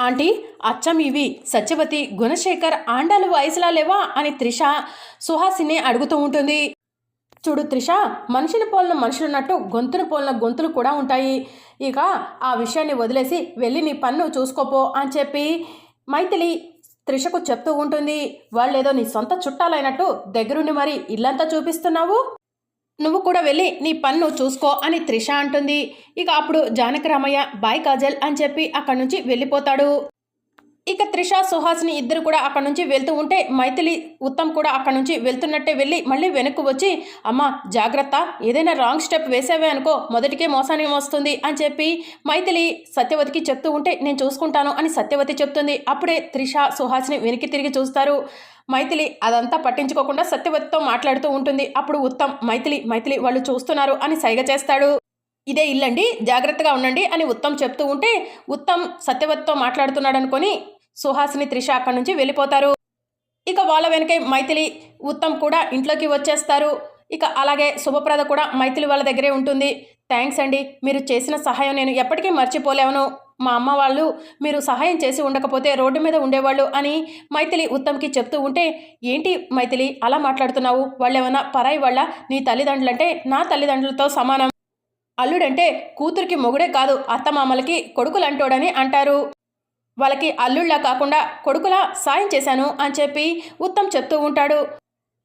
Aunty అచ్చం ఇవి. సత్యవతి గుణశేఖర్ ఆండాలు వయసులా లేవా? అని త్రిష సుహాసిని అడుగుతూ ఉంటుంది. చూడు త్రిష మనిషిని పోలిన మనుషులున్నట్టు గొంతును పోలిన గొంతులు కూడా ఉంటాయి. ఇక ఆ విషయాన్ని వదిలేసి వెళ్ళి నీ పన్ను చూసుకోపో అని చెప్పి మైథిలి త్రిషకు చెప్తూ ఉంటుంది. వాళ్ళేదో నీ సొంత చుట్టాలైనట్టు దగ్గరుండి మరి ఇల్లంతా చూపిస్తున్నావు? నువ్వు కూడా వెళ్ళి నీ పన్ను చూసుకో అని త్రిష అంటుంది. ఇక అప్పుడు జానకరామయ్య బాయ్ కాజల్ అని చెప్పి అక్కడి నుంచి వెళ్ళిపోతాడు. ఇక త్రిష సుహాసిని ఇద్దరు కూడా అక్కడ నుంచి వెళ్తూ ఉంటే మైథిలి ఉత్తమ్ కూడా అక్కడ నుంచి వెళ్తున్నట్టే వెళ్ళి మళ్ళీ వెనక్కు వచ్చి అమ్మ జాగ్రత్త. ఏదైనా రాంగ్ స్టెప్ వేసావే అనుకో మొదటికే మోసానికి వస్తుంది అని చెప్పి మైథిలి సత్యవతికి చెప్తూ ఉంటే నేను చూసుకుంటాను అని సత్యవతి చెప్తుంది. అప్పుడే త్రిష సుహాసిని వెనక్కి తిరిగి చూస్తారు. మైథిలి అదంతా పట్టించుకోకుండా సత్యవతితో మాట్లాడుతూ ఉంటుంది. అప్పుడు ఉత్తమ్ మైథిలి మైథిలి వాళ్ళు చూస్తున్నారు అని సైగ చేస్తాడు. ఇదే ఇల్లండి జాగ్రత్తగా ఉండండి అని ఉత్తమ్ చెప్తూ ఉంటే ఉత్తమ్ సత్యవతితో మాట్లాడుతున్నాడు అనుకొని సుహాసిని త్రిష అక్కడి నుంచి వెళ్ళిపోతారు. ఇక వాళ్ళ వెనకే మైథిలి ఉత్తమ్ కూడా ఇంట్లోకి వచ్చేస్తారు. ఇక అలాగే శుభప్రద కూడా మైథిలి వాళ్ళ దగ్గరే ఉంటుంది. థ్యాంక్స్ అండి మీరు చేసిన సహాయం నేను ఎప్పటికీ మర్చిపోలేవను. మా అమ్మ వాళ్ళు మీరు సహాయం చేసి ఉండకపోతే రోడ్డు మీద ఉండేవాళ్ళు అని మైథిలి ఉత్తమ్కి చెప్తూ ఉంటే ఏంటి మైథిలి అలా మాట్లాడుతున్నావు? వాళ్ళేమన్నా పరాయి వాళ్ళ? నీ తల్లిదండ్రులంటే నా తల్లిదండ్రులతో సమానం. అల్లుడంటే కూతురికి మొగుడే కాదు అత్తమామలకి కొడుకులంటోడని అంటారు. వాళ్ళకి అల్లుళ్ళ కాకుండా కొడుకులా సాయం చేశాను అని చెప్పి ఉత్తమ్ చెప్తూ ఉంటాడు.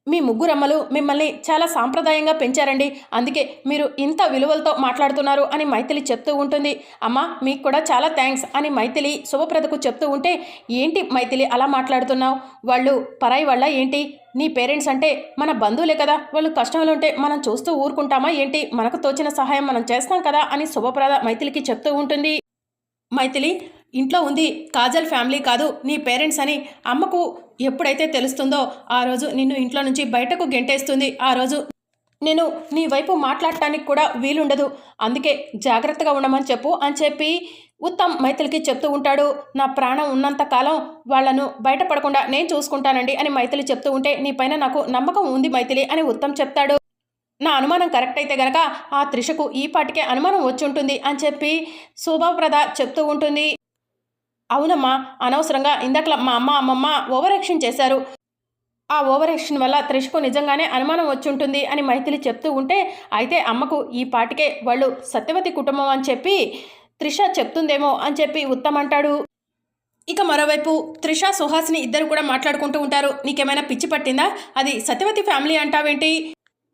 మీ ముగ్గురమ్మలు మిమ్మల్ని చాలా సాంప్రదాయంగా పెంచారండి. అందుకే మీరు ఇంత విలువలతో మాట్లాడుతున్నారు అని మైథిలి చెప్తూ ఉంటుంది. అమ్మ మీకు కూడా చాలా థ్యాంక్స్ అని మైథిలి శుభప్రదకు చెప్తూ ఉంటే ఏంటి మైథిలి అలా మాట్లాడుతున్నావు? వాళ్ళు పరాయి వాళ్ళ ఏంటి? నీ పేరెంట్స్ అంటే మన బంధువులే కదా. వాళ్ళు కష్టంలో ఉంటే మనం చూస్తూ ఊరుకుంటామా ఏంటి? మనకు తోచిన సహాయం మనం చేస్తాం కదా అని శుభప్రద మైథిలికి చెప్తూ ఉంటుంది. మైథిలి ఇంట్లో ఉంది కాజల్ ఫ్యామిలీ కాదు నీ పేరెంట్స్ అని అమ్మకు ఎప్పుడైతే తెలుస్తుందో ఆ రోజు నిన్ను ఇంట్లో నుంచి బయటకు గెంటేస్తుంది. ఆ రోజు నేను నీ వైపు మాట్లాడటానికి కూడా వీలుండదు. అందుకే జాగ్రత్తగా ఉండమని చెప్పు అని చెప్పి ఉత్తమ్ మైథిలికి చెప్తూ ఉంటాడు. నా ప్రాణం ఉన్నంత కాలం వాళ్ళను బయటపడకుండా నేను చూసుకుంటానండి అని మైథిలి చెప్తూ ఉంటే నీ పైన నాకు నమ్మకం ఉంది మైథిలి అని ఉత్తమ్ చెప్తాడు. నా అనుమానం కరెక్ట్ అయితే గనక ఆ త్రిషకు ఈ పాటికే అనుమానం వచ్చి ఉంటుంది అని చెప్పి శోభాప్రద చెప్తూ ఉంటుంది. అవునమ్మా అనవసరంగా ఇందాకలా మా అమ్మ అమ్మమ్మ ఓవర్ యాక్షన్ చేశారు. ఆ ఓవర్ యాక్షన్ వల్ల త్రిషకు నిజంగానే అనుమానం వచ్చి ఉంటుంది అని మైథిలి చెప్తూ ఉంటే అయితే అమ్మకు ఈ పాటికే వాళ్ళు సత్యవతి కుటుంబం అని చెప్పి త్రిష చెప్తుందేమో అని చెప్పి ఉత్తమ్ అంటాడు ఇక మరోవైపు త్రిష సుహాసిని ఇద్దరు కూడా మాట్లాడుకుంటూ ఉంటారు. నీకేమైనా పిచ్చి పట్టిందా? అది సత్యవతి ఫ్యామిలీ అంటావేంటి?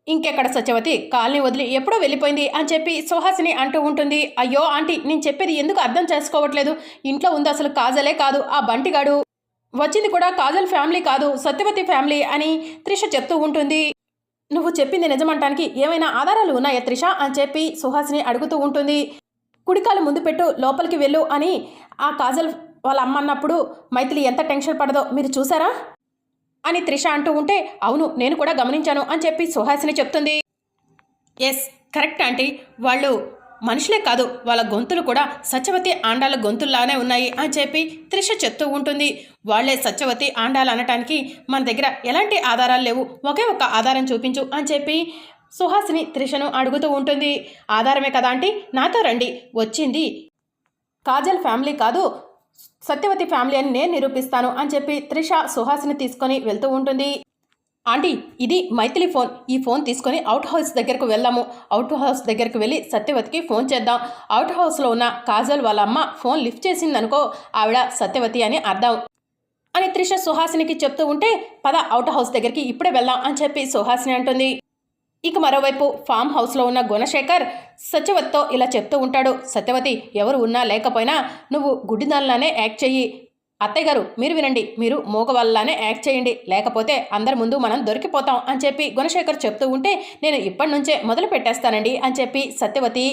ఇంకెక్కడ సత్యవతి? కాలనీ వదిలి ఎప్పుడో వెళ్ళిపోయింది అని చెప్పి సుహాసిని అంటూ ఉంటుంది. అయ్యో ఆంటీ నేను చెప్పేది ఎందుకు అర్థం చేసుకోవట్లేదు? ఇంట్లో ఉంది అసలు కాజలే కాదు ఆ బంటిగాడు. వచ్చింది కూడా కాజల్ ఫ్యామిలీ కాదు సత్యవతి ఫ్యామిలీ అని త్రిష చెప్తూ ఉంటుంది. నువ్వు చెప్పింది నిజమంటానికి ఏమైనా ఆధారాలు ఉన్నాయా త్రిష? అని చెప్పి సుహాసిని అడుగుతూ ఉంటుంది. కుడికాలు ముందు పెట్టు లోపలికి వెళ్ళు అని ఆ కాజల్ వాళ్ళ అమ్మ అన్నప్పుడు మైథిలి ఎంత టెన్షన్ పడదో మీరు చూసారా? అని త్రిష అంటూ ఉంటే అవును నేను కూడా గమనించాను అని చెప్పి సుహాసిని చెప్తుంది. Yes correct aunty. వాళ్ళు మనుషులే కాదు వాళ్ళ గొంతులు కూడా సత్యవతి ఆండాల గొంతుల్లానే ఉన్నాయి అని చెప్పి త్రిష చెప్తూ ఉంటుంది. వాళ్ళే సత్యవతి ఆండాలు అనటానికి మన దగ్గర ఎలాంటి ఆధారాలు లేవు. ఒకే ఒక ఆధారం చూపించు అని చెప్పి సుహాసిని త్రిషను అడుగుతూ ఉంటుంది. ఆధారమే కదా ఆంటీ? నాతో రండి. వచ్చింది కాజల్ ఫ్యామిలీ కాదు సత్యవతి ఫ్యామిలీ అని నేను నిరూపిస్తాను అని చెప్పి త్రిష సుహాసిని తీసుకొని వెళ్తూ ఉంటుంది. ఆంటీ ఇది మైథిలి ఫోన్. ఈ ఫోన్ తీసుకొని అవుట్ హౌస్ దగ్గరకు వెళ్ళాము అవుట్ హౌస్ దగ్గరకు వెళ్ళి సత్యవతికి ఫోన్ చేద్దాం. అవుట్ హౌస్లో ఉన్న కాజల్ వాళ్ళ అమ్మ ఫోన్ లిఫ్ట్ చేసిందనుకో ఆవిడ సత్యవతి అని అర్థం. అని త్రిష సుహాసినికి చెప్తూ ఉంటే పద అవుట్ హౌస్ దగ్గరికి ఇప్పుడే వెళ్దాం అని చెప్పి సుహాసిని అంటుంది. ఇక మరోవైపు ఫామ్ హౌస్లో ఉన్న గుణశేఖర్ సత్యవతితో ఇలా చెప్తూ ఉంటాడు. సత్యవతి ఎవరు ఉన్నా లేకపోయినా నువ్వు గుడ్డిదానిలానే యాక్ట్ చెయ్యి. అత్తయ్య గారు మీరు వినండి మీరు మూగవాళ్ళలానే యాక్ట్ చేయండి. లేకపోతే అందరి ముందు మనం దొరికిపోతాం అని చెప్పి గుణశేఖర్ చెప్తూ ఉంటే నేను ఇప్పటి నుంచే మొదలు పెట్టేస్తానండి అని చెప్పి సత్యవతి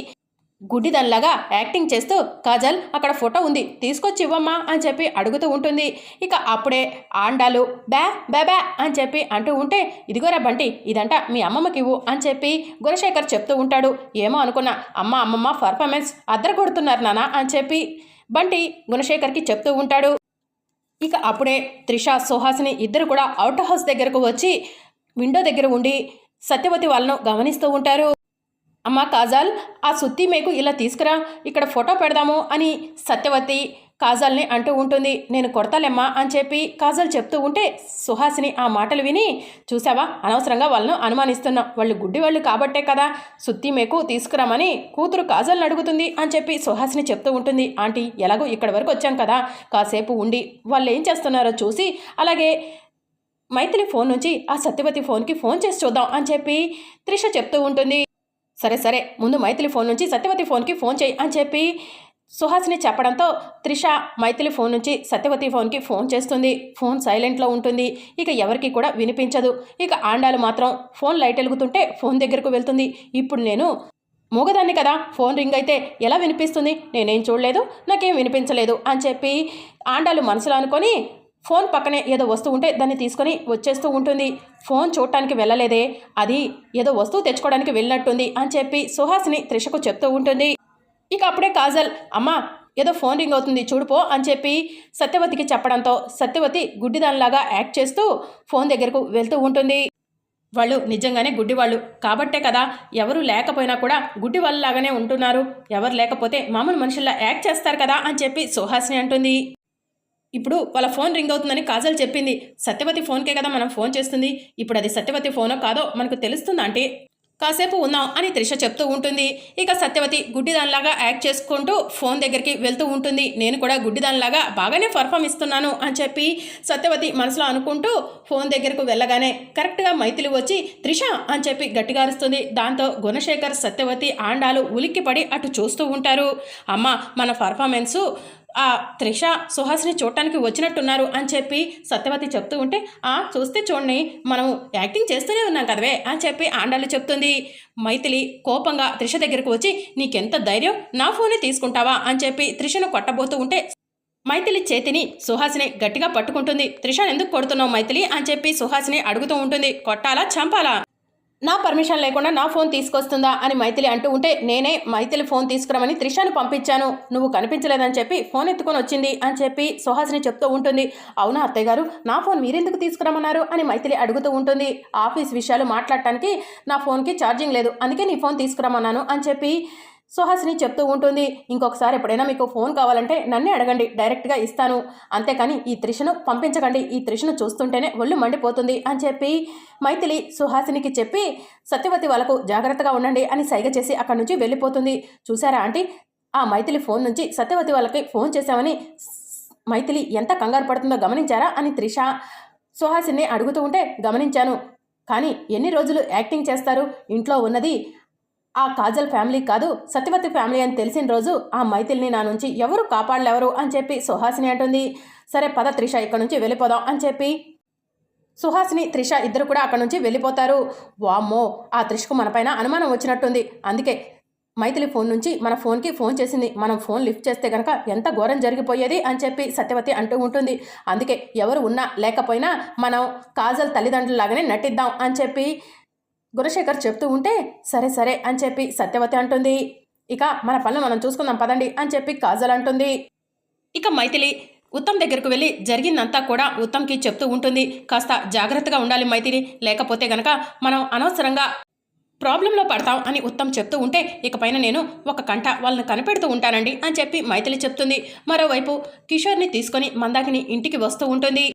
గుడ్డిదల్లాగా యాక్టింగ్ చేస్తూ కాజల్ అక్కడ ఫోటో ఉంది తీసుకొచ్చి ఇవ్వమ్మా అని చెప్పి అడుగుతూ ఉంటుంది. ఇక అప్పుడే ఆండాలు బ్యా బ్యా బ్యా అని చెప్పి అంటూ ఉంటే ఇదిగోరా బంటి ఇదంట మీ అమ్మమ్మకి ఇవ్వు అని చెప్పి గుణశేఖర్ చెప్తూ ఉంటాడు. ఏమో అనుకున్నా అమ్మ అమ్మమ్మ పర్ఫార్మెన్స్ అద్దరు కొడుతున్నారు నానా అని చెప్పి బంటి గుణశేఖర్కి చెప్తూ ఉంటాడు. ఇక అప్పుడే త్రిష సుహాసిని ఇద్దరు కూడా అవుట్ హౌస్ దగ్గరకు వచ్చి విండో దగ్గర ఉండి సత్యవతి వాళ్ళను గమనిస్తూ ఉంటారు. అమ్మా కాజాల్ ఆ సుత్తి మేకు ఇలా తీసుకురా ఇక్కడ ఫోటో పెడదాము అని సత్యవతి కాజల్ని అంటూ ఉంటుంది. నేను కొడతాలేమ్మా అని చెప్పి కాజల్ చెప్తూ ఉంటే సుహాసిని ఆ మాటలు విని చూసావా? అనవసరంగా వాళ్ళను అనుమానిస్తున్నాం. వాళ్ళు గుడ్డి వాళ్ళు కాబట్టే కదా సుత్తి మేకు తీసుకురామని కూతురు కాజల్ని అడుగుతుంది అని చెప్పి సుహాసిని చెప్తూ ఉంటుంది. ఆంటీ ఎలాగో ఇక్కడి వరకు వచ్చాం కదా కాసేపు ఉండి వాళ్ళు ఏం చేస్తున్నారో చూసి అలాగే మైత్రి ఫోన్ నుంచి ఆ సత్యవతి ఫోన్కి ఫోన్ చేసి చూద్దాం అని చెప్పి త్రిష చెప్తూ ఉంటుంది. సరే సరే ముందు మైథిలి ఫోన్ నుంచి సత్యవతి ఫోన్కి ఫోన్ చేయి అని చెప్పి సుహాసిని చెప్పడంతో త్రిష మైథిలి ఫోన్ నుంచి సత్యవతి ఫోన్కి ఫోన్ చేస్తుంది. ఫోన్ సైలెంట్లో ఉంటుంది. ఇక ఎవరికి కూడా వినిపించదు. ఇక ఆండాలు మాత్రం ఫోన్ లైట్ వెలుగుతుంటే ఫోన్ దగ్గరకు వెళ్తుంది. ఇప్పుడు నేను మూగదాన్ని కదా ఫోన్ రింగ్ అయితే ఎలా వినిపిస్తుంది? నేనేం చూడలేదు నాకేం వినిపించలేదు అని చెప్పి ఆండాలు మనసులో అనుకొని ఫోన్ పక్కనే ఏదో వస్తువు ఉంటే దాన్ని తీసుకొని వచ్చేస్తూ ఉంటుంది. ఫోన్ చూడటానికి వెళ్ళలేదే. అది ఏదో వస్తువు తెచ్చుకోవడానికి వెళ్ళినట్టుంది అని చెప్పి సుహాస్ని త్రిషకు చెప్తూ ఉంటుంది. ఇక అప్పుడే కాజల్ అమ్మా ఏదో ఫోన్ రింగ్ అవుతుంది చూడుపో అని చెప్పి సత్యవతికి చెప్పడంతో సత్యవతి గుడ్డిదానిలాగా యాక్ట్ చేస్తూ ఫోన్ దగ్గరకు వెళ్తూ ఉంటుంది. వాళ్ళు నిజంగానే గుడ్డివాళ్ళు కాబట్టే కదా ఎవరు లేకపోయినా కూడా గుడ్డి వాళ్ళలాగానే ఉంటున్నారు. ఎవరు లేకపోతే మామూలు మనుషుల్లా యాక్ట్ చేస్తారు కదా అని చెప్పి సుహాసిని అంటుంది. ఇప్పుడు వాళ్ళ ఫోన్ రింగ్ అవుతుందని కాజల్ చెప్పింది. సత్యవతి ఫోన్కే కదా మనం ఫోన్ చేస్తుంది. ఇప్పుడు అది సత్యవతి ఫోనో కాదో మనకు తెలుస్తుంది అంటే కాసేపు ఉన్నాం అని త్రిష చెప్తూ ఉంటుంది. ఇక సత్యవతి గుడ్డిదానిలాగా యాక్ట్ చేసుకుంటూ ఫోన్ దగ్గరికి వెళ్తూ ఉంటుంది. నేను కూడా గుడ్డిదానిలాగా బాగానే పర్ఫామ్ ఇస్తున్నాను అని చెప్పి సత్యవతి మనసులో అనుకుంటూ ఫోన్ దగ్గరకు వెళ్ళగానే కరెక్ట్గా మైథిలి వచ్చి త్రిష అని చెప్పి గట్టిగా అరుస్తుంది. దాంతో గుణశేఖర్ సత్యవతి ఆండాలు ఉలిక్కిపడి అటు చూస్తూ ఉంటారు. అమ్మ మన పర్ఫార్మెన్సు ఆ త్రిష సుహాస్ని చూడటానికి వచ్చినట్టున్నారు అని చెప్పి సత్యవతి చెప్తూ ఉంటే ఆ చూస్తే చూడండి మనం యాక్టింగ్ చేస్తూనే ఉన్నాం కదవే అని చెప్పి ఆండాలు చెప్తుంది. మైథిలి కోపంగా త్రిష దగ్గరకు వచ్చి నీకెంత ధైర్యం? నా ఫోనే తీసుకుంటావా? అని చెప్పి త్రిషను కొట్టబోతూ ఉంటే మైథిలి చేతిని సుహాసిని గట్టిగా పట్టుకుంటుంది. త్రిష ఎందుకు కొడుతున్నావు మైథిలి? అని చెప్పి సుహాసిని అడుగుతూ ఉంటుంది. కొట్టాలా? చంపాలా? నా పర్మిషన్ లేకుండా నా ఫోన్ తీసుకొస్తుందా అని మైథిలి అంటూ ఉంటే నేనే మైథిలి ఫోన్ తీసుకురమని త్రిషాను పంపించాను. నువ్వు కనిపించలేదని చెప్పి ఫోన్ ఎత్తుకొని వచ్చింది అని చెప్పి సుహాసిని చెప్తూ ఉంటుంది. అవునా అత్తయ్య గారు? నా ఫోన్ మీరెందుకు తీసుకురమన్నారు అని మైథిలి అడుగుతూ ఉంటుంది. ఆఫీస్ విషయాలు మాట్లాడటానికి నా ఫోన్కి ఛార్జింగ్ లేదు. అందుకే నీ ఫోన్ తీసుకురమన్నాను అని చెప్పి సుహాసిని చెప్తూ ఉంటుంది ఇంకొకసారి ఎప్పుడైనా మీకు ఫోన్ కావాలంటే నన్నే అడగండి డైరెక్ట్గా ఇస్తాను. అంతేకాని ఈ త్రిషను పంపించకండి ఈ త్రిషను చూస్తుంటేనే ఒళ్ళు మండిపోతుంది అని చెప్పి మైథిలి సుహాసినికి చెప్పి సత్యవతి వాళ్ళకు జాగ్రత్తగా ఉండండి అని సైగ చేసి అక్కడి నుంచి వెళ్ళిపోతుంది. చూసారా ఆంటీ? ఆ మైథిలి ఫోన్ నుంచి సత్యవతి వాళ్ళకి ఫోన్ చేశామని మైథిలి ఎంత కంగారు పడుతుందో గమనించారా అని త్రిష సుహాసిని అడుగుతూ ఉంటే గమనించాను. కానీ ఎన్ని రోజులు యాక్టింగ్ చేస్తారు? ఇంట్లో ఉన్నది ఆ కాజల్ ఫ్యామిలీ కాదు సత్యవతి ఫ్యామిలీ అని తెలిసిన రోజు ఆ మైథిల్ని నా నుంచి ఎవరు కాపాడలేవరు అని చెప్పి సుహాసిని అంటుంది. సరే పద త్రిష ఇక్కడ నుంచి వెళ్ళిపోదాం అని చెప్పి సుహాసిని త్రిష ఇద్దరు కూడా అక్కడ నుంచి వెళ్ళిపోతారు. వామ్మో ఆ త్రిషకు మనపైన అనుమానం వచ్చినట్టుంది. అందుకే మైథిలి ఫోన్ నుంచి మన ఫోన్కి ఫోన్ చేసింది. మనం ఫోన్ లిఫ్ట్ చేస్తే కనుక ఎంత ఘోరం జరిగిపోయేది అని చెప్పి సత్యవతి అంటూ ఉంటుంది. అందుకే ఎవరు ఉన్నా లేకపోయినా మనం కాజల్ తల్లిదండ్రులాగానే నటిద్దాం అని చెప్పి గురశేఖర్ చెప్తూ ఉంటే సరే సరే అని చెప్పి సత్యవతి అంటుంది. ఇక మన పనులు మనం చూసుకుందాం పదండి అని చెప్పి కాజల్ అంటుంది. ఇక మైథిలి ఉత్తమ్ దగ్గరకు వెళ్ళి జరిగిందంతా కూడా ఉత్తమ్కి చెప్తూ ఉంటుంది. కాస్త జాగ్రత్తగా ఉండాలి మైథిలి లేకపోతే గనక మనం అనవసరంగా ప్రాబ్లంలో పడతాం అని ఉత్తమ్ చెప్తూ ఉంటే ఇకపైన నేను ఒక కంట వాళ్ళని కనిపెడుతూ ఉంటానండి అని చెప్పి మైథిలి చెప్తుంది. మరోవైపు కిషోర్ని తీసుకొని మందాకిని ఇంటికి వస్తూ ఉంటుంది.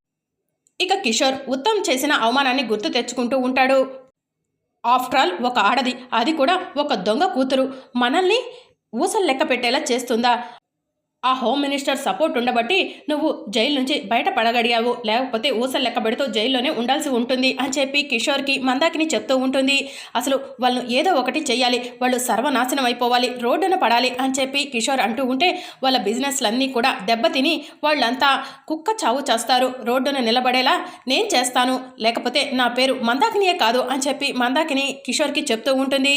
ఇక కిషోర్ ఉత్తమ్ చేసిన అవమానాన్ని గుర్తు తెచ్చుకుంటూ ఉంటాడు. ఆఫ్టర్ ఆల్ ఒక ఆడది అది కూడా ఒక దొంగ కూతురు. మనల్ని ఊసలు లెక్క పెట్టేలా చేస్తుందా? ఆ హోమ్ మినిస్టర్ సపోర్ట్ ఉండబట్టి నువ్వు జైలు నుంచి బయటపడగడిగావు. లేకపోతే ఊసలు లెక్క పెడుతూ జైల్లోనే ఉండాల్సి ఉంటుంది అని చెప్పి కిషోర్కి మందాకిని చెప్తూ ఉంటుంది. అసలు వాళ్ళు ఏదో ఒకటి చేయాలి వాళ్ళు సర్వనాశనం అయిపోవాలి. రోడ్డున పడాలి అని చెప్పి కిషోర్ అంటూ ఉంటే వాళ్ళ బిజినెస్లన్నీ కూడా దెబ్బతిని వాళ్ళంతా కుక్క చావు చేస్తారు. రోడ్డున నిలబడేలా నేను చేస్తాను. లేకపోతే నా పేరు మందాకినియే కాదు అని చెప్పి మందాకిని కిషోర్కి చెప్తూ ఉంటుంది.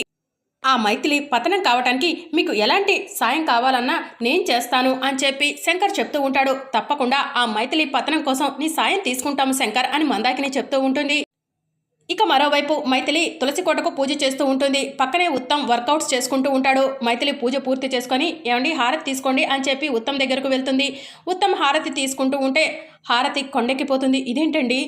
ఆ మైథిలి పతనం కావటానికి మీకు ఎలాంటి సాయం కావాలన్నా నేను చేస్తాను అని చెప్పి శంకర్ చెప్తూ ఉంటాడు. తప్పకుండా ఆ మైథిలి పతనం కోసం నీ సాయం తీసుకుంటాము శంకర్ అని మందాకిని చెప్తూ ఉంటుంది. ఇక మరోవైపు మైథిలి తులసి కోటకు పూజ చేస్తూ ఉంటుంది. పక్కనే ఉత్తమ్ వర్కౌట్స్ చేసుకుంటూ ఉంటాడు. మైథిలి పూజ పూర్తి చేసుకొని ఏమండి హారతి తీసుకోండి అని చెప్పి ఉత్తమ్ దగ్గరకు వెళ్తుంది. ఉత్తమ్ హారతి తీసుకుంటూ ఉంటే హారతి కొండెక్కిపోతుంది. ఇదేంటండి?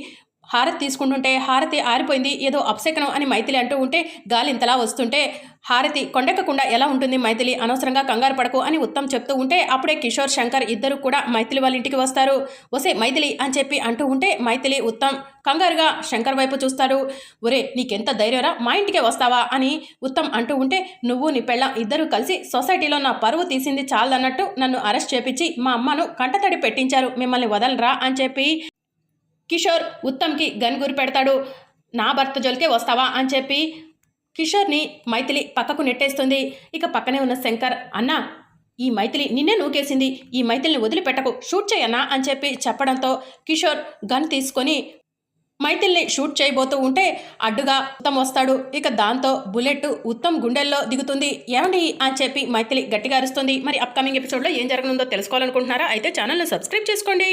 హారతి తీసుకుంటుంటే హారతి ఆరిపోయింది ఏదో అప్సెకనం అని మైథిలి అంటూ ఉంటే గాలి ఇంతలా వస్తుంటే హారతి కొండెక్కకుండా ఎలా ఉంటుంది మైథిలి? అనవసరంగా కంగారు పడకు అని ఉత్తమ్ చెప్తూ ఉంటే అప్పుడే కిషోర్ శంకర్ ఇద్దరు కూడా మైథిలి వాళ్ళ ఇంటికి వస్తారు. వసే మైథిలి అని చెప్పి అంటూ ఉంటే మైథిలి ఉత్తమ్ కంగారుగా శంకర్ వైపు చూస్తాడు. ఒరే నీకెంత ధైర్యరా? మా ఇంటికే వస్తావా? అని ఉత్తమ్ అంటూ ఉంటే నువ్వు నీ పెళ్ళ ఇద్దరు కలిసి సొసైటీలో నా పరువు తీసింది చాలన్నట్టు నన్ను అరెస్ట్ చేపించి మా అమ్మను కంటతడి పెట్టించారు. మిమ్మల్ని వదలరా? అని చెప్పి కిషోర్ ఉత్తమ్కి గన్ గురి పెడతాడు. నా భర్త జోలికే వస్తావా? అని చెప్పి కిషోర్ని మైథిలి పక్కకు నెట్టేస్తుంది. ఇక పక్కనే ఉన్న శంకర్ అన్న ఈ మైథిలి నిన్నే నూకేసింది. ఈ మైథిలిని వదిలిపెట్టకు. షూట్ చేయన్నా? అని చెప్పి చెప్పడంతో కిషోర్ గన్ తీసుకొని మైథిల్ని షూట్ చేయబోతూ ఉంటే అడ్డుగా ఉత్తమ్ వస్తాడు. ఇక దాంతో బుల్లెట్ ఉత్తమ్ గుండెల్లో దిగుతుంది. ఏమండి? అని చెప్పి మైథిలి గట్టిగా అరుస్తుంది. మరి అప్కమింగ్ ఎపిసోడ్లో ఏం జరగనుందో తెలుసుకోవాలనుకుంటున్నారా? అయితే ఛానల్ను సబ్స్క్రైబ్ చేసుకోండి.